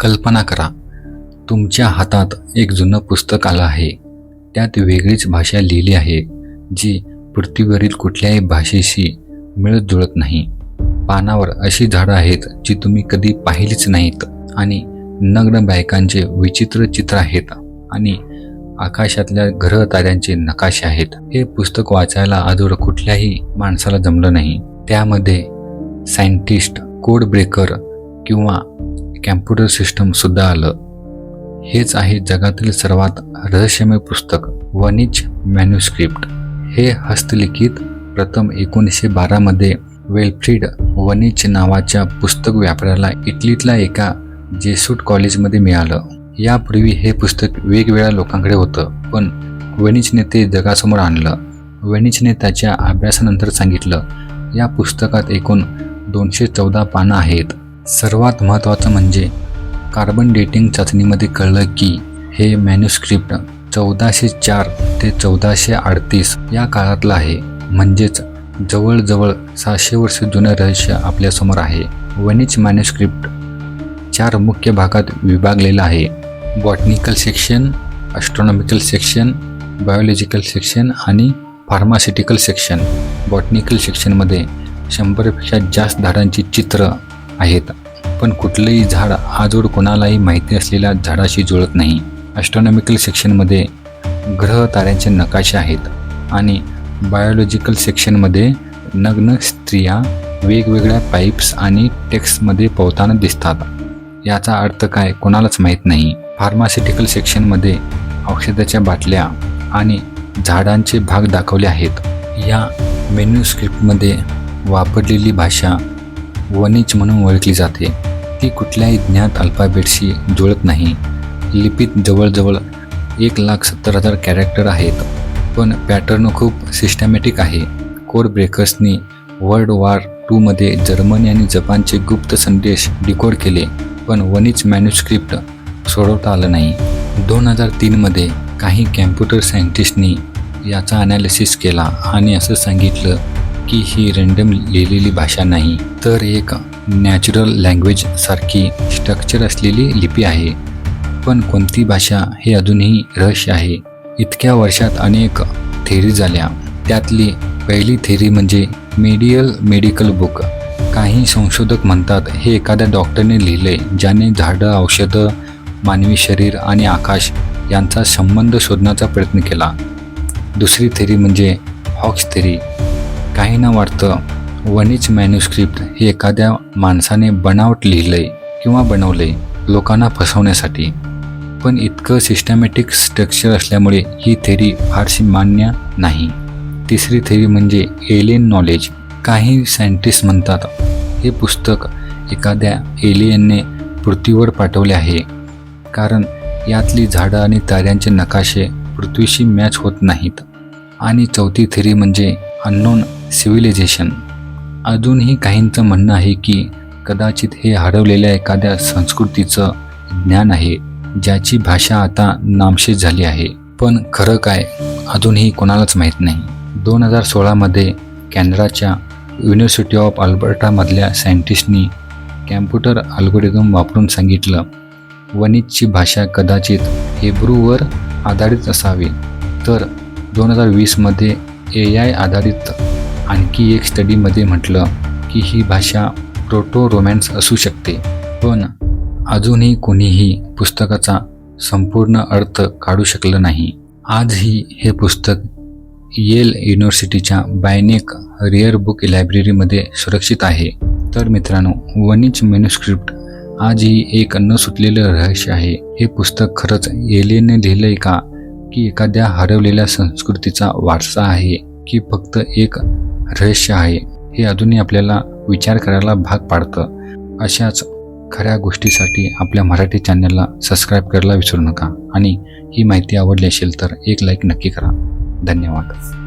कल्पना करा तुमच्या हातात एक जुनं पुस्तक आलं आहे. त्यात वेगळीच भाषा लिहिली आहे जी पृथ्वीवरील कुठल्याही भाषेशी मिळत जुळत नाही. पानावर अशी झाडं आहेत जी तुम्ही कधी पाहिलीच नाहीत आणि नग्न बायकांचे विचित्र चित्र आहेत आणि आकाशातल्या ग्रह ताऱ्यांचे नकाशे आहेत. हे पुस्तक वाचायला आजवर कुठल्याही माणसाला जमलं नाही. त्यामध्ये सायंटिस्ट कोड ब्रेकर किंवा कॅम्प्युटर सिस्टमसुद्धा आलं. हेच आहे जगातील सर्वात रहस्यमय पुस्तक वनिच मॅन्युस्क्रिप्ट. हे हस्तलिखित प्रथम एकोणीसशे बारामध्ये वेलफ्रीड वनिच नावाच्या पुस्तक व्यापाऱ्याला इटलीतल्या एका जेसूट कॉलेजमध्ये मिळालं. यापूर्वी हे पुस्तक वेगवेगळ्या लोकांकडे होतं पण वेनिचने ते जगासमोर आणलं. वेनिचने त्याच्या अभ्यासानंतर सांगितलं या पुस्तकात एकूण दोनशे चौदा पानं आहेत. सर्वात महत्त्वाचं म्हणजे कार्बन डेटिंग चाचणीमध्ये कळलं की हे मॅन्युस्क्रिप्ट चौदाशे चार ते चौदाशे अडतीस या काळातलं आहे. म्हणजेच जवळजवळ सहाशे वर्ष जुनं रहस्य आपल्यासमोर आहे. वनिच मॅन्युस्क्रिप्ट चार मुख्य भागात विभागलेलं आहे. Botanical section astronomical section biological section आणि फार्मास्युटिकल सेक्शन बॉटनिकल सेक्शनमध्ये शंभरपेक्षा जास्त झाडांची चित्र आहेत. पण कुठलंही झाड आजवर कोणालाही माहिती असलेल्या झाडाशी जुळत नाही. ॲस्ट्रॉनॉमिकल सेक्शनमध्ये ग्रह ताऱ्यांचे नकाशे आहेत आणि बायोलॉजिकल सेक्शनमध्ये नग्न स्त्रिया वेगवेगळ्या पाईप्स आणि टेक्स्टमध्ये पोहताना दिसतात. याचा अर्थ काय कोणालाच माहीत नाही. फार्मास्युटिकल सेक्शनमध्ये औषधाच्या बाटल्या आणि झाडांचे भाग दाखवले आहेत. या मेन्यूस्क्रिप्टमध्ये वापरलेली भाषा वनिच म्हणून ओळखली जाते. ती कुठल्याही ज्ञात अल्फाबेटशी जुळत नाही. लिपीत जवळजवळ एक लाख सत्तर हजार कॅरेक्टर आहेत. पण पॅटर्न खूप सिस्टमॅटिक आहे. कोड ब्रेकर्सनी वर्ल्ड वॉर टूमध्ये जर्मनी आणि जपानचे गुप्त संदेश डिकोड केले पण वनिच मॅन्युस्क्रिप्ट सोडवता आलं नाही. दोन हजार तीनमध्ये काही कॅम्प्युटर सायंटिस्टनी याचा अनालिसिस केला आणि असं सांगितलं की ही रँडम लिहिलेली भाषा नाही तर एक नॅचरल लँग्वेज सारखी स्ट्रक्चर असलेली लिपी आहे. पण कोणती भाषा हे अजूनही रहस्य आहे. इतक्या वर्षात अनेक थेरी झाल्या. त्यातली पहिली थेरी म्हणजे मेडियल मेडिकल बुक काही संशोधक म्हणतात हे एखाद्या डॉक्टरने लिहिले ज्याने झाडं औषधं मानवी शरीर आणि आकाश यांचा संबंध शोधण्याचा प्रयत्न केला. दुसरी थेरी म्हणजे हॉक्स थेरी काही ना वाटतं वनिच मॅन्युस्क्रिप्ट हे एखाद्या माणसाने बनावट लिहिलंय किंवा बनवलंय लोकांना फसवण्यासाठी. पण इतकं सिस्टमॅटिक स्ट्रक्चर असल्यामुळे ही थेरी फारशी मान्य नाही. तिसरी थेरी म्हणजे एलियन नॉलेज काही सायंटिस्ट म्हणतात हे पुस्तक एखाद्या एलियनने पृथ्वीवर पाठवले आहे. कारण यातली झाडं आणि ताऱ्यांचे नकाशे पृथ्वीशी मॅच होत नाहीत. आणि चौथी थेरी म्हणजे अननोन सिव्हिलायझेशन. अजूनही काहींचं म्हणणं आहे की कदाचित हे हरवलेल्या एखाद्या संस्कृतीचं ज्ञान आहे ज्याची भाषा आता नामशेष झाली आहे. पण खरं काय अजूनही कोणालाच माहीत नाही. दोन हजार सोळामध्ये कॅनडाच्या युनिव्हर्सिटी ऑफ अल्बर्टामधल्या सायंटिस्टनी कॅम्प्युटर अल्गोरिदम वापरून सांगितलं वनितची भाषा कदाचित हेब्रूवर आधारित असावी. तर दोन हजार वीसमध्ये ए आय आधारित आणखी एक स्टडीमध्ये म्हटलं की ही भाषा प्रोटो रोमॅन्स असू शकते. पण अजूनही कोणीही पुस्तकाचा संपूर्ण अर्थ काढू शकलं नाही. आजही हे पुस्तक येल युनिव्हर्सिटीच्या बायनेक रिअर बुक लायब्ररीमध्ये सुरक्षित आहे. तर मित्रांनो वनिच मेन्युस्क्रिप्ट आजही एक न सुटलेलं रहस्य आहे. हे पुस्तक खरंच एलियनने लिहिलंय का? की एखाद्या हरवलेल्या संस्कृतीचा वारसा आहे की फक्त एक रहस्य आहे. हे अजूनही आपल्याला विचार करायला भाग पाडतं. अशाच खऱ्या गोष्टीसाठी आपल्या मराठी चॅनलला सबस्क्राईब करायला विसरू नका. आणि ही माहिती आवडली असेल तर एक लाईक नक्की करा. धन्यवाद.